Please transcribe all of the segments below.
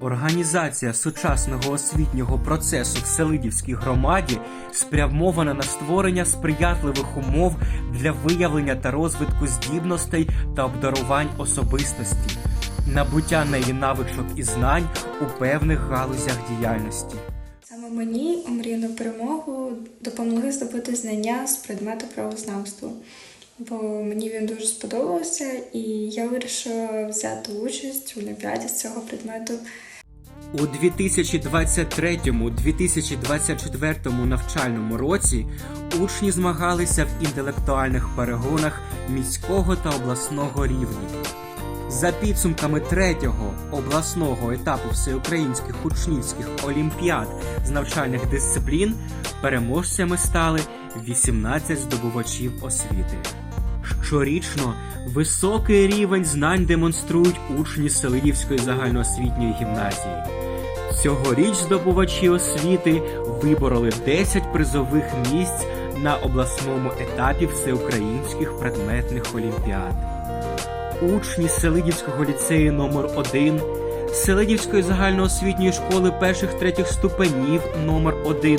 Організація сучасного освітнього процесу в Селидівській громаді спрямована на створення сприятливих умов для виявлення та розвитку здібностей та обдарувань особистості, набуття неї навичок і знань у певних галузях діяльності. Мені омріяну перемогу допомогли здобути знання з предмету правознавства, бо мені він дуже сподобався, і я вирішила взяти участь в олімпіаді з цього предмету. У 2023-2024 навчальному році учні змагалися в інтелектуальних перегонах міського та обласного рівнів. За підсумками третього обласного етапу всеукраїнських учнівських олімпіад з навчальних дисциплін переможцями стали 18 здобувачів освіти. Щорічно високий рівень знань демонструють учні Селидівської загальноосвітньої гімназії. Цьогоріч здобувачі освіти вибороли 10 призових місць на обласному етапі всеукраїнських предметних олімпіад. Учні Селидівського ліцею номер 1 Селидівської загальноосвітньої школи перших третіх ступенів номер 1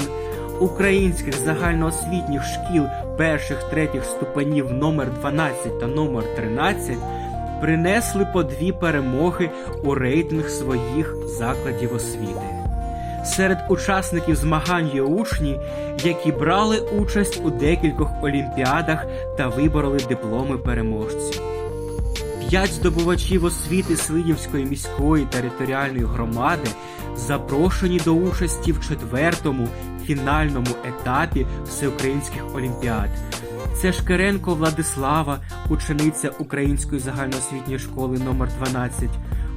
Українських загальноосвітніх шкіл перших третіх ступенів номер 12 та номер 13 принесли по дві перемоги у рейтинг своїх закладів освіти. Серед учасників змагань є учні, які брали участь у декількох олімпіадах та вибороли дипломи переможців. П'ять здобувачів освіти Слидівської міської територіальної громади запрошені до участі в четвертому фінальному етапі всеукраїнських олімпіад. Це Шкеренко Владислава, учениця Української загальноосвітньої школи номер 12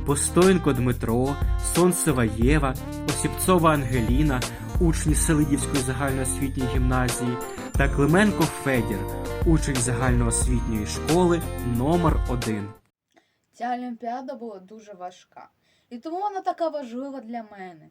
Постоєнко Дмитро, Сонцева Єва, Осіпцова Ангеліна, учні Селидівської загальноосвітньої гімназії та Клименко Федір, учень загальноосвітньої школи номер 1 Ця олімпіада була дуже важка. І тому вона така важлива для мене.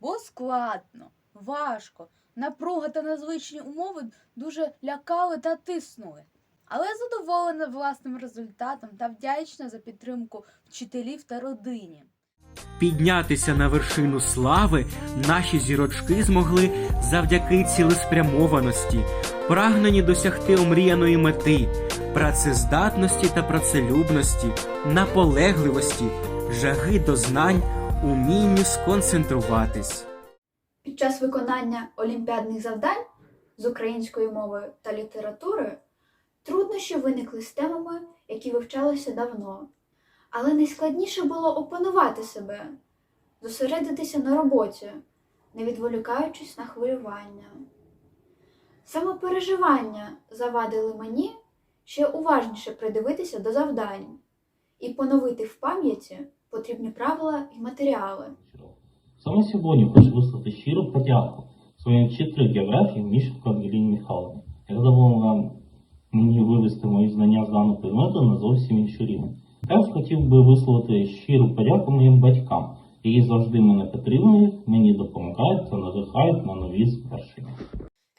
Бо складно, важко, напруга та незвичні умови дуже лякали та тиснули. Але задоволена власним результатом та вдячна за підтримку вчителів та родині. Піднятися на вершину слави наші зірочки змогли завдяки цілеспрямованості, прагнені досягти омріяної мети, працездатності та працелюбності, наполегливості, жаги до знань, умінню сконцентруватись. Під час виконання олімпіадних завдань з української мови та літератури труднощі виникли з темами, які вивчалися давно. Але найскладніше було опанувати себе, зосередитися на роботі, не відволікаючись на хвилювання. Саме переживання завадили мені ще уважніше придивитися до завдань і поновити в пам'яті потрібні правила і матеріали. Саме сьогодні хочу висловити щиру подяку своїм вчителю географії Міщенко Ангеліні Михайловні, яка допомогла мені вивести мої знання з даного предмету на зовсім інший рівень. Також хотів би висловити щиру подяку моїм батькам, які завжди мене підтримують, мені допомагають та надихають на нові звершення.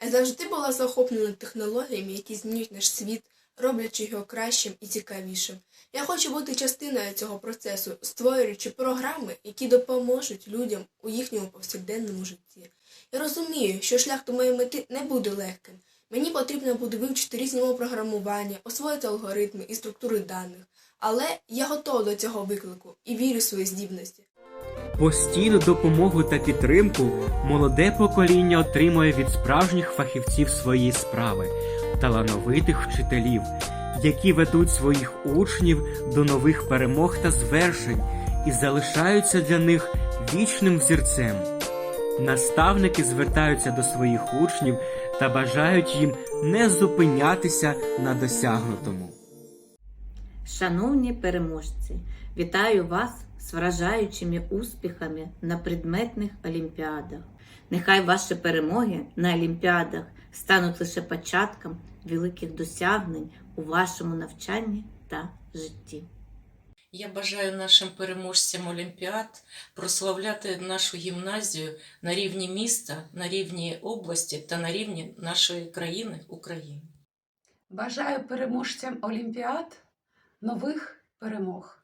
Я завжди була захоплена технологіями, які змінюють наш світ, роблячи його кращим і цікавішим. Я хочу бути частиною цього процесу, створюючи програми, які допоможуть людям у їхньому повсякденному житті. Я розумію, що шлях до моєї мети не буде легким. Мені потрібно буде вивчити різні мови програмування, освоїти алгоритми і структури даних. Але я готова до цього виклику і вірю в свої здібності. Постійну допомогу та підтримку молоде покоління отримує від справжніх фахівців своєї справи, талановитих вчителів, які ведуть своїх учнів до нових перемог та звершень і залишаються для них вічним взірцем. Наставники звертаються до своїх учнів та бажають їм не зупинятися на досягнутому. Шановні переможці, вітаю вас з вражаючими успіхами на предметних олімпіадах. Нехай ваші перемоги на олімпіадах стануть лише початком великих досягнень у вашому навчанні та житті. Я бажаю нашим переможцям Олімпіад прославляти нашу гімназію на рівні міста, на рівні області та на рівні нашої країни України. Бажаю переможцям Олімпіад нових перемог,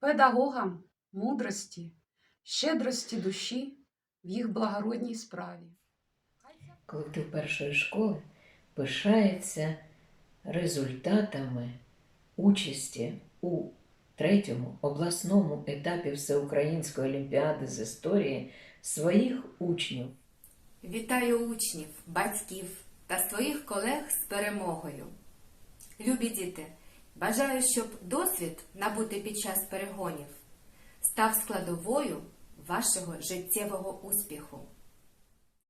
педагогам мудрості, щедрості душі в їх благородній справі. Колектив першої школи пишається результатами участі у третьому обласному етапі Всеукраїнської олімпіади з історії своїх учнів. Вітаю учнів, батьків та своїх колег з перемогою. Любі діти, бажаю, щоб досвід, набутий під час перегонів, став складовою вашого життєвого успіху.